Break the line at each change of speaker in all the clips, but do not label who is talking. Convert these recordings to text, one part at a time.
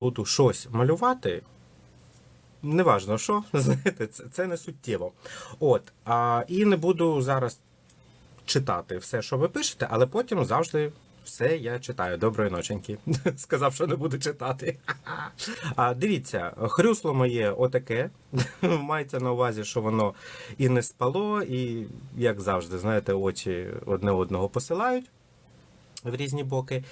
буду щось малювати, неважно що, знаєте, це, це не суттєво. От, а, і не буду зараз читати все, що ви пишете, але потім завжди все я читаю. Доброї ноченьки. Сказав, що не буду читати. А дивіться, хрюсло моє отаке. Мається на увазі, що воно і не спало, і, як завжди, знаєте, очі одне одного посилають. В різні боки.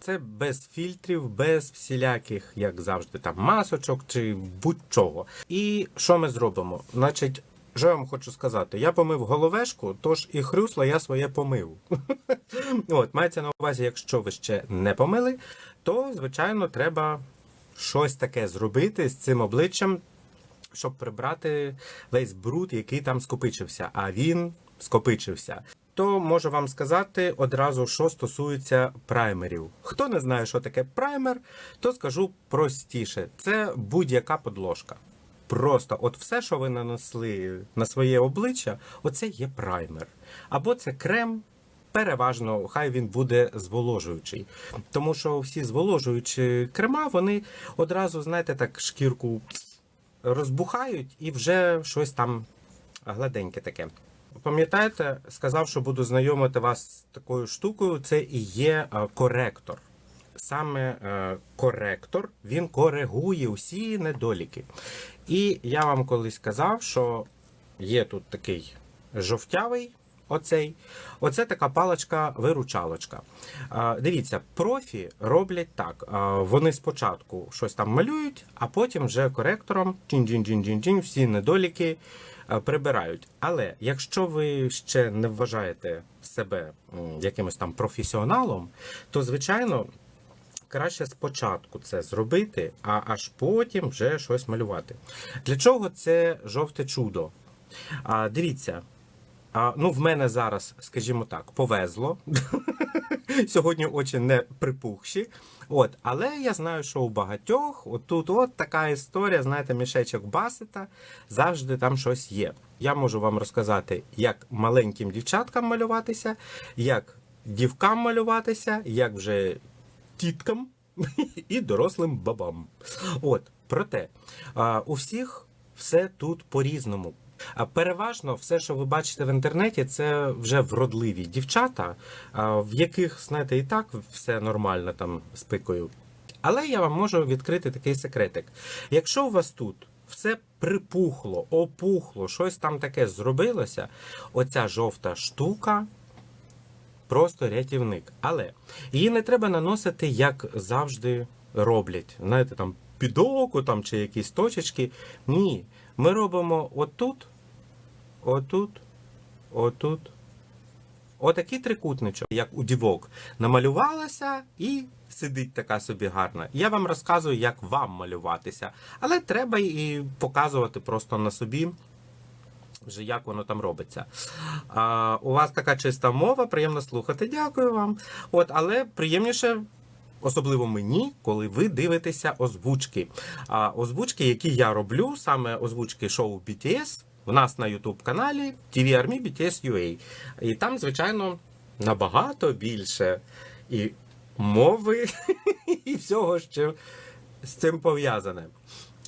Це без фільтрів, без всіляких, як завжди, там масочок чи будь-чого. І що ми зробимо? Значить, що я вам хочу сказати? Я помив головешку, тож і хрюсло я своє помив. От, мається на увазі, якщо ви ще не помили, то, звичайно, треба щось таке зробити з цим обличчям, щоб прибрати весь бруд, який там скопичився. А він скопичився. То можу вам сказати одразу, що стосується праймерів. Хто не знає, що таке праймер, то скажу простіше: це будь-яка подложка. Просто от все, що ви нанесли на своє обличчя, оце є праймер. Або це крем. Переважно, хай він буде зволожуючий. Тому що всі зволожуючі крема, вони одразу, знаєте, так шкірку розбухають і вже щось там гладеньке таке. Пам'ятаєте, сказав, що буду знайомити вас з такою штукою. Це і є е, коректор. Саме е, коректор він коригує усі недоліки. І я вам колись казав, що є тут такий жовтявий. Оцей, оце така паличка-виручалочка. Дивіться, профі роблять так. Вони спочатку щось там малюють, а потім вже коректором чин-чин-чин-чин-чин, всі недоліки прибирають. Але якщо ви ще не вважаєте себе якимось там професіоналом, то звичайно. Краще спочатку це зробити, а аж потім вже щось малювати. Для чого це жовте чудо? А, дивіться, а, ну, в мене зараз, скажімо так, повезло. Сьогодні очі не припухші. От, але я знаю, що у багатьох отут от така історія, знаєте, мішечок басета, завжди там щось є. Я можу вам розказати, як маленьким дівчаткам малюватися, як дівкам малюватися, як вже тіткам і дорослим бабам. От, проте, у всіх все тут по-різному. Переважно все, що ви бачите в інтернеті, це вже вродливі дівчата, в яких, знаєте, і так все нормально там з пикою. Але я вам можу відкрити такий секретик. Якщо у вас тут все припухло, опухло, щось там таке зробилося, оця жовта штука просто рятівник. Але її не треба наносити, як завжди роблять. Знаєте, там під око там, чи якісь точечки. Ні. Ми робимо отут, отут, отут. Отакий трикутничок, як у дівок, намалювалася і сидить така собі гарна. Я вам розказую, як вам малюватися, але треба і показувати просто на собі, вже як воно там робиться. А, у вас така чиста мова, приємно слухати. Дякую вам. От, але приємніше. Особливо мені, коли ви дивитеся озвучки. А озвучки, які я роблю, саме озвучки шоу BTS, в нас на YouTube каналі TV Army BTS UA. І там, звичайно, набагато більше і мови, і всього, що з цим пов'язане.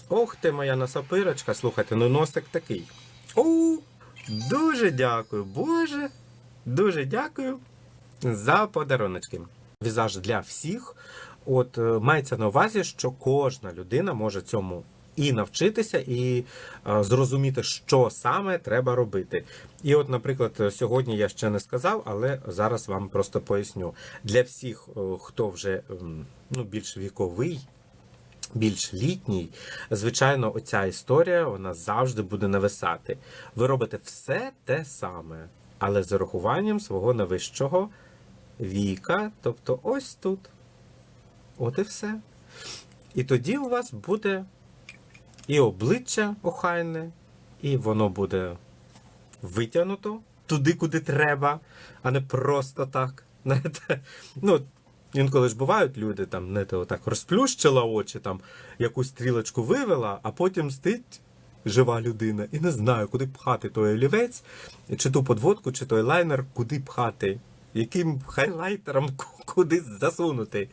Ох ти моя насапирочка, слухайте, ну носик такий. О, дуже дякую, Боже. Дуже дякую за подаруночки. Візаж для всіх. От е, мається на увазі, що кожна людина може цьому і навчитися, і зрозуміти, що саме треба робити. І от, наприклад, сьогодні я ще не сказав, але зараз вам просто поясню. Для всіх, е, хто вже ем, ну, більш віковий, більш літній, звичайно, оця історія вона завжди буде нависати. Ви робите все те саме, але з урахуванням свого найвищого віка, тобто ось тут. От і все. І тоді у вас буде і обличчя охайне, і воно буде витягнуто туди, куди треба, а не просто так. Ну, інколи ж бувають люди, там, знаєте, отак розплющила очі, там, якусь стрілочку вивела, а потім стить жива людина і не знаю, куди пхати той олівець, чи ту подводку, чи той лайнер, куди пхати, яким хайлайтером кудись засунути.